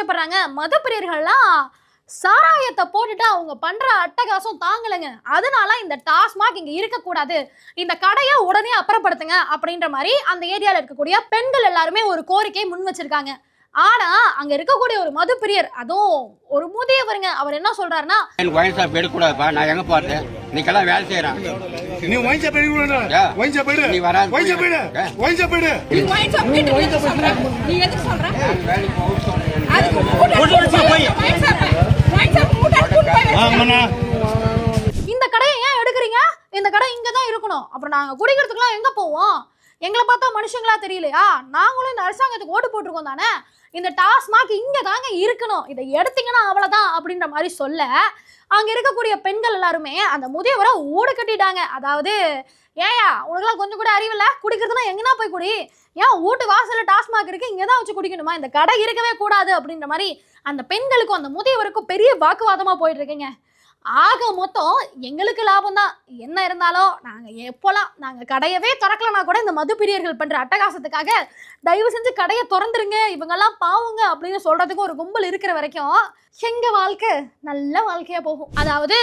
கஷ்டப்படுறாங்க. மத பிரியர்கள்லாம் சாராயத்தை போட்டுட்டு அவங்க பண்ற அட்டகாசம் தாங்கலைங்க. அதனால இந்த டாஸ்மாக் இங்க இருக்கக்கூடாது. இந்த கடையை உடனே அப்புறப்படுத்துங்க அப்படின்ற மாதிரி அந்த ஏரியால இருக்கக்கூடிய பெண்கள் எல்லாருமே ஒரு கோரிக்கை முன் வச்சிருக்காங்க. ஆனா அங்க இருக்கக்கூடிய ஒரு மது பிரியர் அதுவும் ஒரு முதியவருங்க அவர் என்ன சொல்றாருன்னா ஒயின் ஷாப் எடுக்கக்கூடாதுப்பா நான் எங்க போறது? இன்னைக்கெல்லாம் வேலை செய்யறேன். நீ ஒயின் ஷாப் எடுக்க. ஒயின் ஷாப் எடு. நீ வராது. ஒயின் ஷாப் எடு. ஒயின் ஷாப் எடு. நீ shop கிட்ட நீ எதுக்கு சொல்ற? நீ இருக்கணும். அப்புறம் நாங்கள் குடிக்கிறதுக்குலாம் எங்கே போவோம்? எங்களை பார்த்தா மனுஷங்களா தெரியலையா? நாங்களும் இந்த அரசாங்கத்துக்கு ஓட்டு போட்டிருக்கோம் தானே? இந்த டாஸ்மாக் இங்கே தாங்க இருக்கணும். இதை எடுத்தீங்கன்னா அவ்வளோதான் அப்படின்ற மாதிரி சொல்ல அங்கே இருக்கக்கூடிய பெண்கள் எல்லாருமே அந்த முதியவரை ஓடு கட்டிட்டாங்க. அதாவது ஏயா உனக்குலாம் கொஞ்சம் கூட அறிவில்ல குடிக்கிறதுனா எங்கன்னா போய் குடி? ஏன் வீட்டு வாசலில் டாஸ்மாக் இருக்கு? இங்கே தான் வச்சு குடிக்கணுமா? இந்த கடை இருக்கவே கூடாது அப்படின்ற மாதிரி அந்த பெண்களுக்கும் அந்த முதியவருக்கும் பெரிய வாக்குவாதமாக போயிட்டு இருக்கீங்க. ஆக மொத்தம் எங்களுக்கு லாபம் தான் என்ன இருந்தாலும் நாங்கள் எப்போலாம் நாங்கள் கடையவே திறக்கலனா கூட இந்த மது பிரியர்கள் பண்ணுற அட்டகாசத்துக்காக தயவு செஞ்சு கடையை திறந்துருங்க. இவங்கெல்லாம் பாவுங்க அப்படின்னு சொல்கிறதுக்கு ஒரு கும்பல் இருக்கிற வரைக்கும் எங்கள் வாழ்க்கை நல்ல வாழ்க்கையாக போகும். அதாவது